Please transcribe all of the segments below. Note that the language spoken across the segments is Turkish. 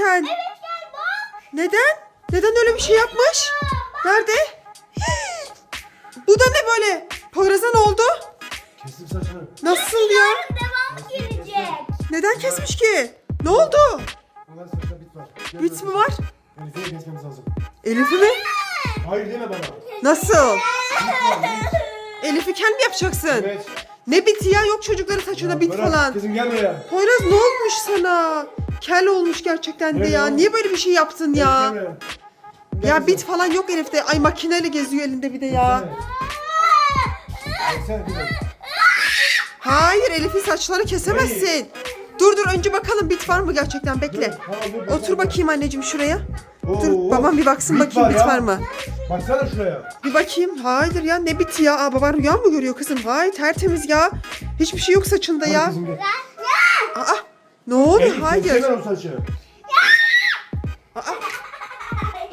sen? Evet gel bak. Neden? Neden öyle bir şey yapmış? Nerede? Hii! Bu da ne böyle? Poyraz'a ne oldu? Kestim saçını. Nasıl ya? Yarın devam gelecek. Neden kesmiş ki? Ne oldu? Saçta bit var. Gel Bit mi böyle. var? Elif'i de kesmemiz lazım. Elif'i mi? Hayır deme bana. Nasıl? Elif'i kel mi yapacaksın? Evet. Ne biti ya? Yok çocukların saçına Ya bit bırak, falan. Kızım gel buraya. Poyraz ne olmuş sana? Kel olmuş gerçekten de ya. Niye böyle bir şey yaptın ya? Ya bit falan yok Elif'te. Ay makineyle geziyor elinde bir de ya. Hayır Elif'in saçlarını kesemezsin. Dur dur önce bakalım bit var mı gerçekten bekle. Otur bakayım anneciğim şuraya. Dur babam bir baksın bakayım bit var mı? Baksana şuraya. Bir bakayım. Hayır ya ne biti ya? Aa baban rüya mı görüyor kızım? Hayır tertemiz ya. Hiçbir şey yok saçında ya. Aa ne oldu? Elif, Hayır. kessene o saçı.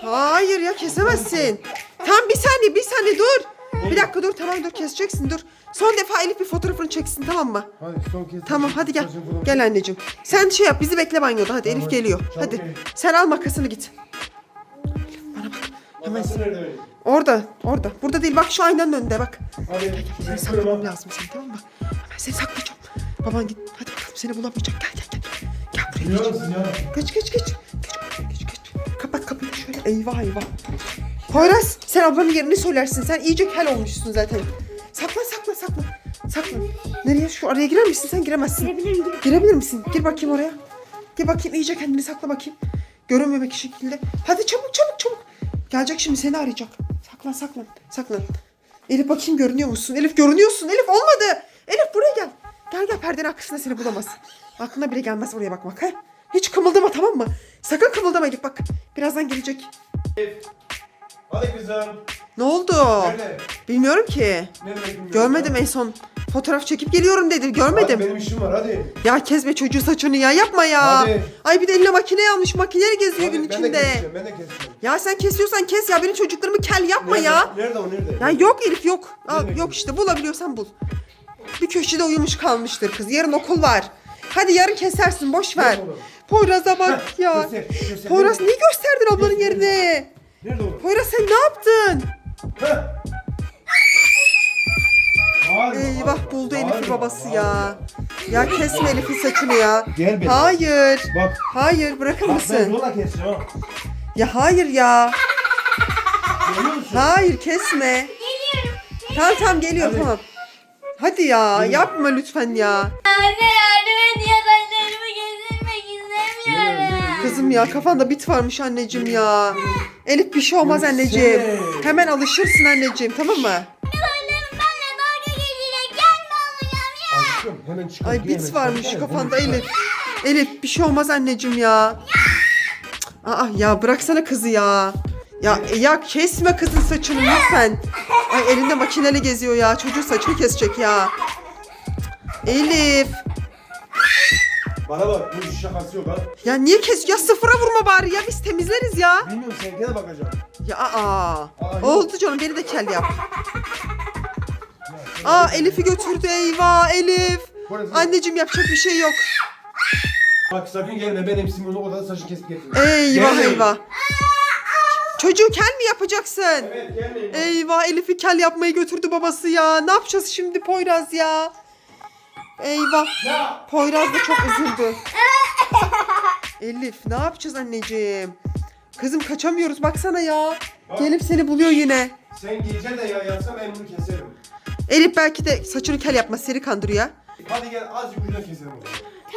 Hayır ya kesemezsin. Tam bir saniye bir saniye dur. Bir dakika dur tamam dur keseceksin dur. Son defa Elif bir fotoğrafını çeksin tamam mı? Hadi son kez. Tamam hadi gel. Saçını. Gel anneciğim. Sen şey yap bizi bekle banyoda hadi Elif geliyor. çabuk Hadi gel. sen al makasını git. Elif bana bak. Hemen nerede orada orada. Burada değil bak şu aynanın önünde bak. Hadi. Seni saklamam lazım seni tamam mı? Hemen seni saklayacağım. Baban git hadi bakalım seni bulamayacak. Gel gel gel. Buraya? Geç geç geç. Geç buraya geç geç. Kapat kapıyı şöyle. Eyvah eyvah. Poyraz sen ablanın yerini söylersin. Sen iyice kel olmuşsun zaten. Sakla sakla sakla. Sakla. Nereye? Şu araya girer misin? Sen giremezsin. Girebilirim gir. Girebilir misin? Gir bakayım oraya. Gir bakayım iyice kendini sakla bakayım. Görünmemek şekilde. Hadi çabuk çabuk çabuk. Gelecek şimdi seni arayacak. Saklan saklan saklan. Elif bakayım görünüyor musun? Elif görünüyorsun. Elif olmadı. Elif buraya gel. Gel gel perdenin arkasında seni bulamaz. Aklına bile gelmez oraya bakmak. He? Hiç kımıldama tamam mı? Sakın kımıldama Elif bak. Birazdan gelecek. Hadi kızım. Ne oldu? Nerede? Bilmiyorum ki. Bilmiyorum Görmedim ya. en son. Fotoğraf çekip geliyorum dedi. Görmedim. Hadi benim işim var hadi. Ya kesme çocuğu saçını ya yapma ya. Hadi. Ay bir de eline makine almış makineyle geziyor Hadi, gün ben de içinde. keseceğim ben de keseceğim. Ya sen kesiyorsan kes ya benim çocuklarımı kel yapma Nerede? ya. Nerede o nerede? Ya yok Elif yok. Al, yok işte bulabiliyorsan bul. Bir köşede uyumuş kalmıştır kız. Yarın okul var. Hadi yarın kesersin boş ver. Poyraz'a bak Heh, ya. göster, göster. Poyraz niye gösterdin ablanın yerine? Nerede o? Poyraz sen ne yaptın? Heh. Bağırma, Eyvah buldu Elif'i babası ya. Ya kesme Elif'in saçını ya. Gel benim. Hayır. Bak. Hayır bırakır Bak ben mısın? yola. Ya hayır ya. Görüyor musun? Hayır kesme. Geliyorum. Tamam tamam geliyor Hadi. tamam. Hadi ya yapma lütfen ya. Anne yardım et ya saçlarımı kesilmek istemiyorum. Kızım ya kafanda bit varmış anneciğim ya. Elif bir şey olmaz anneciğim. Hemen alışırsın anneciğim tamam mı? Saçlarım benimle dalga geçecek. Gelme ya. Aşkım hemen. Ay bit varmış kafanda Elif. Elif bir şey olmaz anneciğim ya. Cık, Aa ya bıraksana kızı ya. Ya ya kesme kızın saçını lütfen. Ay elinde makineli geziyor ya. Çocuğun saçını kesecek ya. Elif. Bana bak bu iş şakası yok ha. Ya niye kes? Ya sıfıra vurma bari ya. Biz temizleriz ya. Bilmiyorum sen gene bakacağım. Ya aa. yok. Oldu canım beni de kel yap. Aa Elif'i götürdü eyvah Elif. Burası- Anneciğim yapacak bir şey yok. Bak sakın gelme ben hepsini bunu odada saçı kesip getirdim. Eyvah Gelmeyin. eyvah. Çocuğu kel mi yapacaksın? Evet gelmeyin. Eyvah Elif'i kel yapmayı götürdü babası ya. Ne yapacağız şimdi Poyraz ya? Eyvah. Ya. Poyraz da çok üzüldü. Elif ne yapacağız anneciğim? Kızım kaçamıyoruz baksana ya. Gelip seni buluyor yine. Sen gece de ya yapsam ben bunu keserim. Elif belki de saçını kel yapma seni kandırıyor. Hadi gel azıcık ucuna keselim o zaman.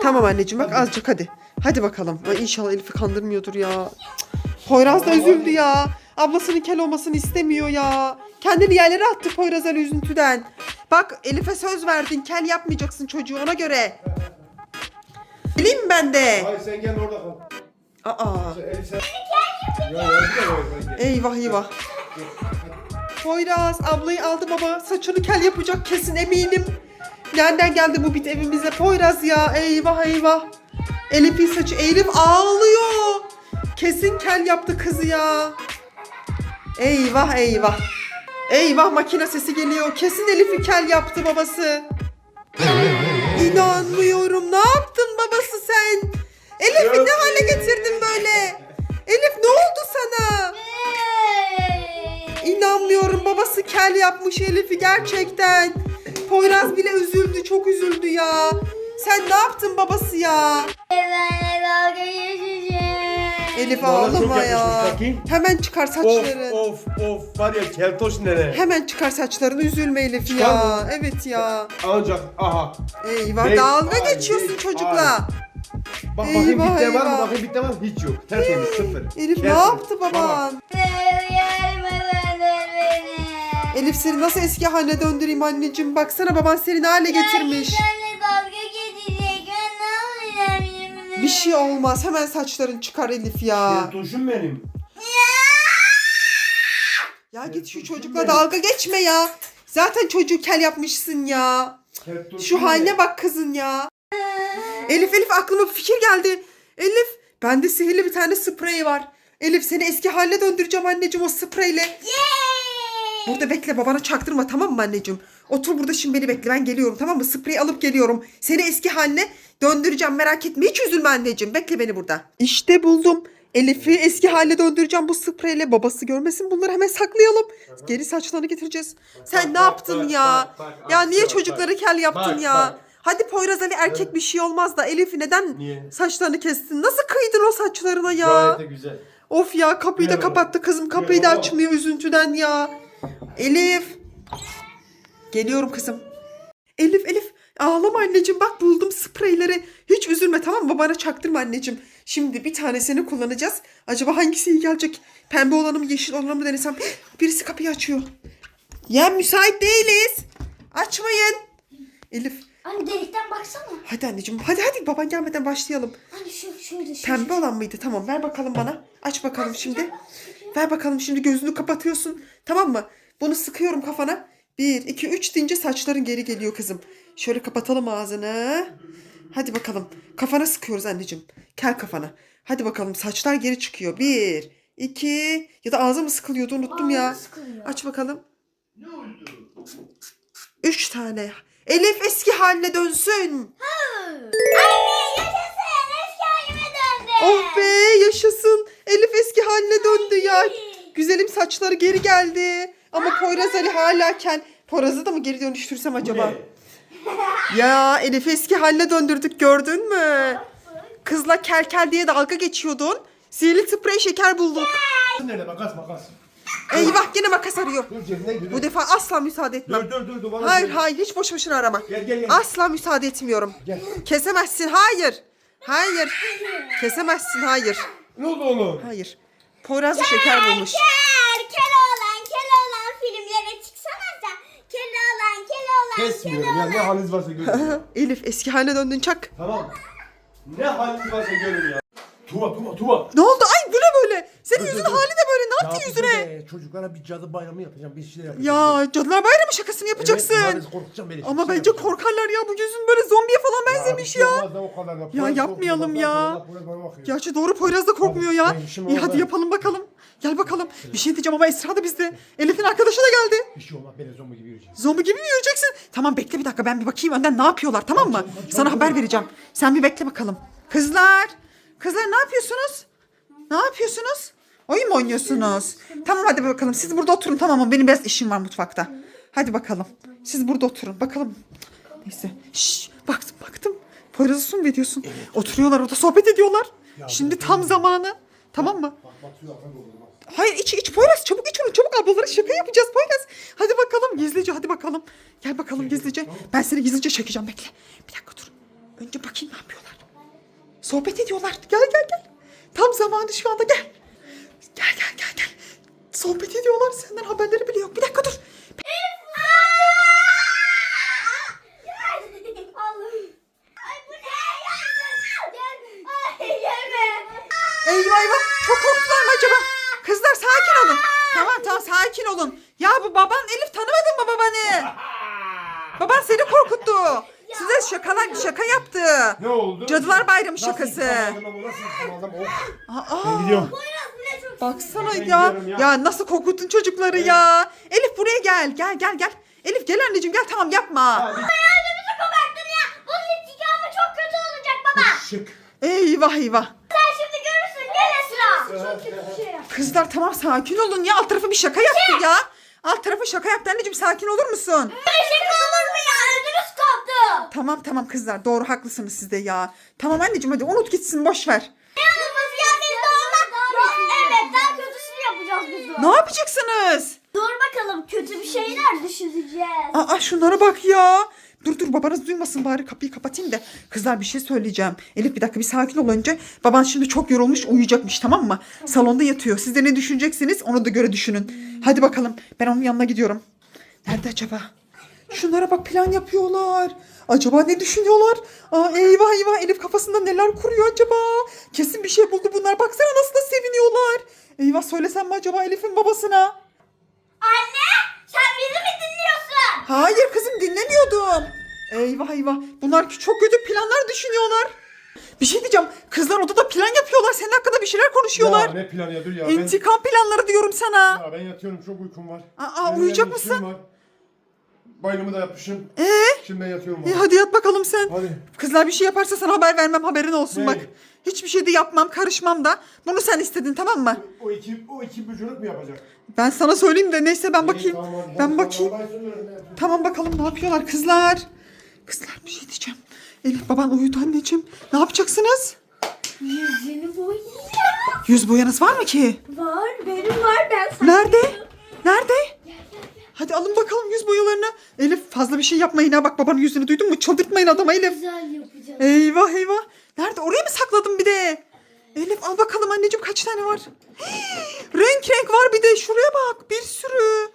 Tamam anneciğim bak Hadi. azıcık hadi. Hadi bakalım. Ay inşallah Elif'i kandırmıyordur ya. Cık, Poyraz da üzüldü ya. Ablasının kel olmasını istemiyor ya. Kendini yerlere attı Poyraz Ali üzüntüden. Bak Elif'e söz verdin. Kel yapmayacaksın çocuğu ona göre. Bileyim mi ben de? Hayır sen gel orada kal. Aa. Elif sen... Ya ya. Eyvah eyvah. Poyraz ablayı aldı baba. Saçını kel yapacak kesin eminim. Nereden geldi bu bit evimize Poyraz ya? Eyvah eyvah. Elif'in saçı Elif ağlıyor. Kesin kel yaptı kızı ya. Eyvah eyvah. Eyvah makine sesi geliyor. Kesin Elif'i kel yaptı babası. İnanmıyorum. Ne yaptın babası sen? Elif'i ne hale getirdin böyle? Elif ne oldu sana? İnanmıyorum babası kel yapmış Elif'i gerçekten. Poyraz bile üzüldü çok üzüldü ya. Sen ne yaptın babası ya? Elif Bana çok ağlama ya. yakışmış, bakayım. Hemen çıkar Of saçları. of of var ya keltoş nene. Hemen çıkar saçlarını üzülme Elif Çıkar ya. mı? Evet ya. Ancak aha. Eyvah dalga ay, geçiyorsun beş çocukla. Bak bakayım Eyvah, bitti var mı? eyvah. Bakayım bitti var mı? Hiç yok. Tertemiz sıfır. Elif ne yaptı Baba. baban? Elif seni nasıl eski haline döndüreyim anneciğim? Baksana baban seni ne hale getirmiş. Benimle dalga Bir şey olmaz. Hemen saçlarını çıkar Elif ya. Keltoşum benim. Ya git şu çocukla benim. dalga geçme ya. Zaten çocuğu kel yapmışsın ya. Şu haline bak kızın ya. Elif Elif aklıma bir fikir geldi. Elif bende sihirli bir tane sprey var. Elif seni eski haline döndüreceğim anneciğim o spreyle. Burada bekle babana çaktırma tamam mı anneciğim? Otur burada şimdi beni bekle ben geliyorum tamam mı? Spreyi alıp geliyorum. Seni eski haline döndüreceğim merak etme hiç üzülme anneciğim. Bekle beni burada. İşte buldum. Elif'i eski haline döndüreceğim bu spreyle. Babası görmesin bunları hemen saklayalım. Geri saçlarını getireceğiz. Sen ne yaptın ya? ya niye çocukları kel yaptın ya? Hadi Poyraz Ali erkek bir şey olmaz da Elif'i neden Niye? saçlarını kestin? Nasıl kıydın o saçlarına ya? Gayet de güzel. Of ya kapıyı da Merhaba. kapattı kızım. Kapıyı da Merhaba. açmıyor üzüntüden ya. Elif. Geliyorum kızım. Elif Elif ağlama anneciğim bak buldum spreyleri. Hiç üzülme tamam mı? Babana çaktırma anneciğim. Şimdi bir tanesini kullanacağız. Acaba hangisi iyi gelecek? Pembe olanı mı yeşil olanı mı denesem? Birisi kapıyı açıyor. Ya müsait değiliz. Açmayın. Elif Anne delikten baksana. hadi anneciğim hadi hadi baban gelmeden başlayalım. Anne şu şöyle şu. Pembe olan mıydı? Tamam ver bakalım bana. Aç bakalım şimdi. Ver bakalım şimdi gözünü kapatıyorsun. Tamam mı? Bunu sıkıyorum kafana. Bir, iki, üç deyince saçların geri geliyor kızım. Şöyle kapatalım ağzını. Hadi bakalım. Kafana sıkıyoruz anneciğim. Kel kafana. Hadi bakalım saçlar geri çıkıyor. Bir, iki ya da ağza mı sıkılıyordu unuttum ya. Ağzı sıkılıyor. Aç bakalım. Üç tane. Elif eski haline dönsün. Anne yaşasın. Eski halime döndü. Oh be yaşasın. Elif eski haline döndü ya. Güzelim saçları geri geldi. Ama Poyraz Ali hala kel. Poyraz'ı da mı geri dönüştürsem acaba? Ya Elif eski haline döndürdük gördün mü? Kızla kel kel diye dalga geçiyordun. Sihirli sprey şeker bulduk. Nerede makas makas. Eyvah yine makas arıyor. Dur cebine gir. Bu defa asla müsaade etmem. Dur dur dur Hayır gel. hayır hiç boş boşuna arama. Gel gel gel. Asla müsaade etmiyorum. Gel. Kesemezsin hayır. Hayır. Kesemezsin hayır. Ne oldu oğlum? Hayır. Poyraz'da şeker bulmuş. Kel, kel olan, kel olan filmlere çıksana sen. Kel olan, kel olan, Kesmiyorum ya ne haliniz varsa görün. Elif eski haline döndün çak. tamam. Ne haliniz varsa görün ya. Tuva tuva tuva. Ne oldu? Ay bu ne böyle? Senin yüzünün hali de böyle. Ne yaptın Ya yüzüne? be, Çocuklara bir cadı bayramı yapacağım. Bir şeyler yapacağım. Ya Cadılar Bayramı şakası mı yapacaksın? Evet, maalesef korkutacağım beni. Ama şey bence yapacağım. korkarlar ya. Bu yüzün böyle zombiye falan benzemiş şey ya. olmaz da o kadar da. Ya yapmayalım korkmuyor, ya. bana bakıyor. Gerçi doğru Poyraz da korkmuyor ya. Ben işim İyi hadi yapalım bakalım. Gel bakalım. Bir şey diyeceğim ama Esra da bizde. Elif'in arkadaşı da geldi. Bir şey olmaz. Beni zombi gibi yürüyeceğim. Zombi gibi mi yürüyeceksin? Tamam bekle bir dakika ben bir bakayım önden ne yapıyorlar tamam mı? Sana haber vereceğim. Sen bir bekle bakalım. Kızlar. Kızlar ne yapıyorsunuz? Ne yapıyorsunuz? Oyun mu oynuyorsunuz? Tamam hadi bakalım siz burada oturun tamam mı? Benim biraz işim var mutfakta. Hadi bakalım. Siz burada oturun bakalım. Neyse. Şşş baktım baktım. Poyraz'ı sun ediyorsun. Oturuyorlar orada sohbet ediyorlar. Şimdi tam zamanı. Tamam mı? Bak adam olur. Hayır iç iç Poyraz çabuk iç onu çabuk ablalara şaka yapacağız Poyraz. Hadi bakalım gizlice hadi bakalım. Gel bakalım gizlice. Ben seni gizlice çekeceğim bekle. Bir dakika dur. Önce bakayım ne yapıyorlar. Sohbet ediyorlar. Gel gel gel. Tam zamanı şu anda gel. Gel gel gel gel. Sohbet ediyorlar senden haberleri bile yok. Bir dakika dur. Allah'ım. Ay bu ne ya? Gel. Ay gelme. Eyvah eyvah çok korktular mı acaba? Kızlar sakin olun. Tamam tamam sakin olun. Ya bu baban Elif tanımadın mı babanı? Baban seni korkuttu. Size şakalar şaka yaptı. Ne oldu? Cadılar Bayramı Nasıl şakası. Aa, Ben gidiyorum. Baksana Ben ya. gidiyorum ya. ya. nasıl korkuttun çocukları ya. Elif buraya gel. Gel gel gel. Elif gel anneciğim gel tamam yapma. Ha, bir Hayatımızı koparttın ya. Bunun intikamı çok kötü olacak baba. Şık. Eyvah eyvah. Sen şimdi görürsün. Gel Esra. Çok kötü bir şey yap. Kızlar tamam sakin olun ya. Alt tarafı bir şaka yaptı ya. Alt tarafı şaka yaptı anneciğim sakin olur musun? Şaka olur mu ya? Ödümüz koptu. Tamam tamam kızlar doğru haklısınız siz de ya. Tamam anneciğim hadi unut gitsin boş ver. Evet daha kötüsünü yapacağız biz de. Ne yapacaksınız? Dur bakalım kötü bir şeyler düşüneceğiz. Aa şunlara bak ya. Dur dur babanız duymasın bari kapıyı kapatayım da. Kızlar bir şey söyleyeceğim. Elif bir dakika bir sakin ol önce. Baban şimdi çok yorulmuş uyuyacakmış tamam mı? Salonda yatıyor. Siz de ne düşüneceksiniz ona da göre düşünün. Hadi bakalım ben onun yanına gidiyorum. Nerede acaba? Şunlara bak plan yapıyorlar. Acaba ne düşünüyorlar? Aa, eyvah eyvah Elif kafasında neler kuruyor acaba? Kesin bir şey buldu bunlar. Baksana nasıl da seviniyorlar. Eyvah söylesem mi acaba Elif'in babasına? Anne sen bizi mi dinliyorsun? Hayır kızım dinlemiyordum. Eyvah eyvah. Bunlar çok kötü planlar düşünüyorlar. Bir şey diyeceğim. Kızlar odada plan yapıyorlar. Senin hakkında bir şeyler konuşuyorlar. Ya ne planı ya dur ya. Ben, İntikam planları diyorum sana. ya ben yatıyorum çok uykum var. Aa, Benim uyuyacak yarın işim mısın? Var. Bayramı da yapmışım. Ee? Şimdi ben yatıyorum. E abi. hadi yat bakalım sen. Hadi. Kızlar bir şey yaparsa sana haber vermem haberin olsun Ne? bak. Hiçbir şey de yapmam karışmam da. Bunu sen istedin tamam mı? O iki, o iki bücürük mü yapacak? Ben sana söyleyeyim de neyse ben bakayım. Tamam, hadi. Ben bakayım. Tamam bakalım ne yapıyorlar kızlar. Kızlar bir şey diyeceğim. Elif baban uyudu anneciğim. Ne yapacaksınız? Yüzünü boyayacağım. Yüz boyanız var mı ki? Var benim var ben sana. Nerede? Nerede? Hadi alın bakalım yüz boyalarını. Elif fazla bir şey yapmayın ha. Bak babanın yüzünü duydun mu? Çıldırtmayın adama Elif. Güzel yapacağız. Eyvah eyvah. Nerede? Oraya mı sakladın bir de? Elif al bakalım anneciğim kaç tane var? renk renk var bir de. Şuraya bak. Bir sürü.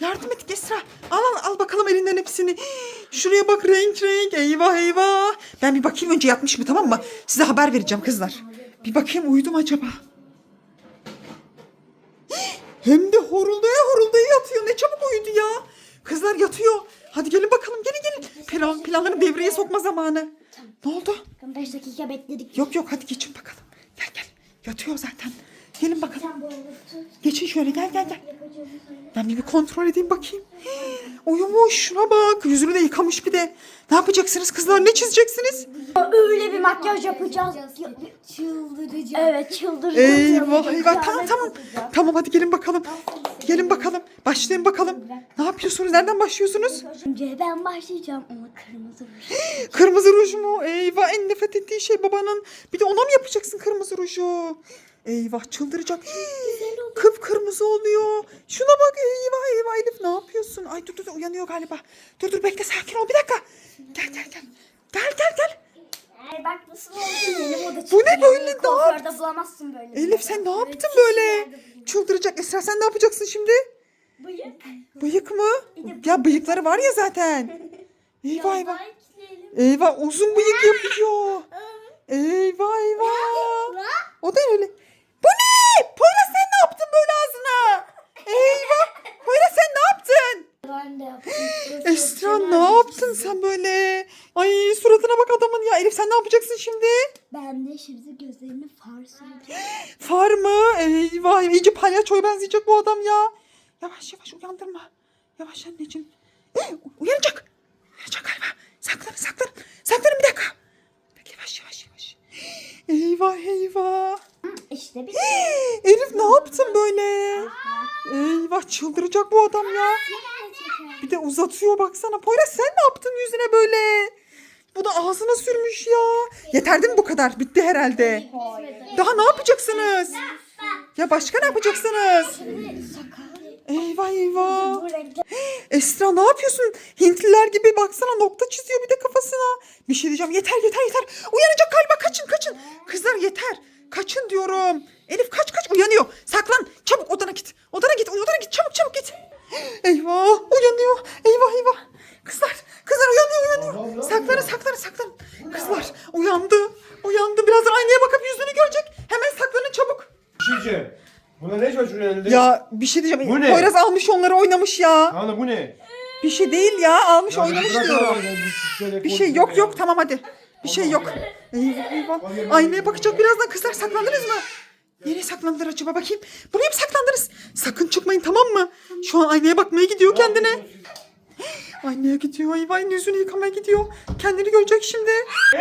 Yardım et Esra. Al al al bakalım elinden hepsini. Şuraya bak renk renk. Eyvah eyvah. Ben bir bakayım önce yatmış mı tamam mı? Size haber vereceğim kızlar. Bir bakayım uyudu mu acaba? Hem de horuldaya horuldaya yatıyor. Ne çabuk uyudu ya. Kızlar yatıyor. Hadi gelin bakalım gelin gelin. Plan, planları devreye sokma zamanı. Ne oldu? 5 dakika bekledik. Yok yok hadi geçin bakalım. Gel gel. Yatıyor zaten. Gelin bakalım. Geçin şöyle gel gel gel. Ben bir, kontrol edeyim bakayım. Uyumuş şuna bak. Yüzünü de yıkamış bir de. Ne yapacaksınız kızlar? Ne çizeceksiniz? Öyle bir makyaj yapacağız. Çıldıracağım. Evet çıldıracağım. Eyvah eyvah. Tamam tamam. Tamam hadi gelin bakalım. Gelin bakalım. Başlayın bakalım. Ne yapıyorsunuz? Nereden başlıyorsunuz? Önce ben başlayacağım ama kırmızı ruj. Kırmızı ruj mu? Eyvah en nefret ettiği şey babanın. Bir de ona mı yapacaksın kırmızı ruju? Eyvah çıldıracak. Kıpkırmızı oluyor. Şuna bak eyvah eyvah Elif ne yapıyorsun? Ay dur dur dur, uyanıyor galiba. Dur dur bekle sakin ol bir dakika. Gel gel gel. Gel gel gel. Ay bak nasıl oldu benim o da Bu ne böyle? Ne bulamazsın böyle. Elif sen ne yaptın böyle? Çıldıracak Esra sen ne yapacaksın şimdi? Bıyık. Bıyık mı? Ya bıyıkları var ya zaten. Eyvah eyvah. Eyvah uzun bıyık yapıyor. Eyvah eyvah. O da öyle. Bu ne? Poyraz sen ne yaptın böyle ağzına? Eyvah. Poyraz sen ne yaptın? Ben de yaptım. Esra ne yaptın sen böyle? Ay suratına bak adamın ya. Elif sen ne yapacaksın şimdi? Ben de şimdi gözlerini far süreceğim. Far mı? Eyvah iyice palyaçoya benzeyecek bu adam ya. Yavaş yavaş uyandırma. Yavaş anneciğim. Eh, uyanacak. Uyanacak galiba. Saklanın saklanın. Saklanın bir dakika. Bekle yavaş yavaş yavaş. Eyvah eyvah. İşte bir Elif ne yaptın böyle? Eyvah çıldıracak bu adam ya. Bir de uzatıyor baksana. Poyraz sen ne yaptın yüzüne böyle? Bu da ağzına sürmüş ya. Yeter değil mi bu kadar? Bitti herhalde. Daha ne yapacaksınız? Ya başka ne yapacaksınız? Eyvah eyvah. Esra ne yapıyorsun? Hintliler gibi baksana nokta çiziyor bir de kafasına. Bir şey diyeceğim yeter yeter yeter. Uyanacak galiba kaçın kaçın. Kızlar yeter. Kaçın diyorum. Elif kaç kaç uyanıyor. Saklan çabuk odana git. Odana git odana git çabuk çabuk git. Eyvah uyanıyor. Eyvah eyvah. Kızlar kızlar uyanıyor uyanıyor. Saklanın saklanın saklanın. Kızlar uyandı. Uyandı birazdan aynaya bakıp yüzünü görecek. Hemen saklanın çabuk. Diyeceğim. Buna ne çocuğun elinde? Ya bir şey diyeceğim. Bu ne? Poyraz almış onları oynamış ya. Ana bu ne? Bir şey değil ya almış oynamış diyorum. bir şey yok yok tamam hadi. Bir şey yok. Eyvah eyvah. Aynaya bakacak birazdan kızlar saklandınız mı? Nereye saklandılar acaba bakayım. Buraya mı saklandınız? Sakın çıkmayın tamam mı? Şu an aynaya bakmaya gidiyor kendine. Aynaya gidiyor eyvah yüzünü yıkamaya gidiyor. Kendini görecek şimdi.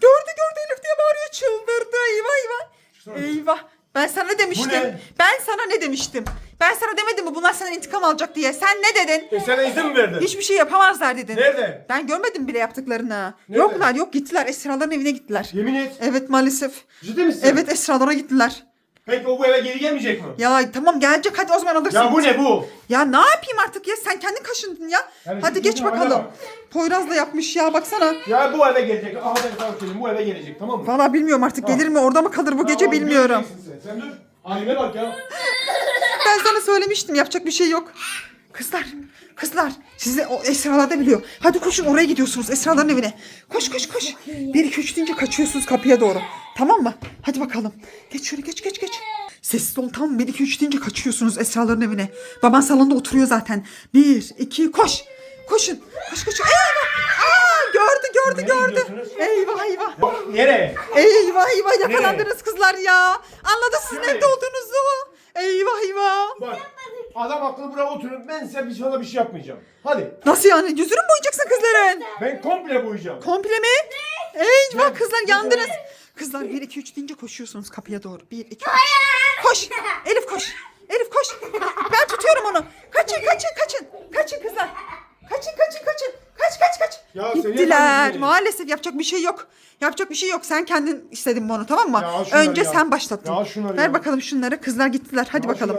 gördü gördü Elif diye bağırıyor çıldırdı eyvah eyvah. Eyvah ben sana ne demiştim? Ne? Ben sana ne demiştim? Ben sana demedim mi bunlar senden intikam alacak diye. Sen ne dedin? E sana izin mi verdin? Hiçbir şey yapamazlar dedin. Nerede? Ben görmedim bile yaptıklarını. Nerede? Yoklar yok gittiler Esra'ların evine gittiler. Yemin et. Evet maalesef. Ciddi misin? Evet Esra'lara gittiler. Peki o bu eve geri gelmeyecek mi? Ya tamam gelecek hadi o zaman alırsın. Ya bu ne bu? Ya ne yapayım artık ya sen kendin kaşındın ya. Yani hadi geç bakalım. bak. Poyraz da yapmış ya baksana. Ya bu eve gelecek. Aha ben sana söyleyeyim bu eve gelecek tamam mı? Valla bilmiyorum artık gelir mi orada mı kalır bu gece bilmiyorum. göreceksin Sen. sen dur. Halime bak ya. Ben sana söylemiştim yapacak bir şey yok. Kızlar, kızlar sizi o Esra'lar da biliyor. Hadi koşun oraya gidiyorsunuz Esra'ların evine. Koş koş koş. Bir iki üç deyince kaçıyorsunuz kapıya doğru. Tamam mı? Hadi bakalım. Geç şöyle geç geç geç. Sessiz ol tamam mı? Bir iki üç deyince kaçıyorsunuz Esra'ların evine. Baban salonda oturuyor zaten. Bir iki koş. Koşun. Koş koş. Eyvah. Aa, gördü gördü Nereye gördü. Eyvah eyvah. Nereye? Eyvah eyvah yakalandınız kızlar ya. Anladı sizin Nereye? evde olduğunuzu. Bak. Adam akıllı buraya oturup ben size bir sana bir şey yapmayacağım. Hadi. Nasıl yani? Yüzünü mü boyayacaksın kızların? Ben komple boyayacağım. Komple mi? Eyvah Ben- kızlar ben- yandınız. Kızlar 1 2 3 deyince koşuyorsunuz kapıya doğru. 1 2 3. Koş. Elif koş. Elif koş. Ben tutuyorum onu. Kaçın kaçın kaçın. Kaçın kızlar. Kaçın kaçın kaçın. Kaç kaç kaç. Ya seni Gittiler. Maalesef yapacak bir şey yok. Yapacak bir şey yok. Sen kendin istedin bunu tamam mı? Ya al şunları Önce ya. sen başlattın. Ya al şunları Ver ya. bakalım şunları. Kızlar gittiler. Hadi Al bakalım.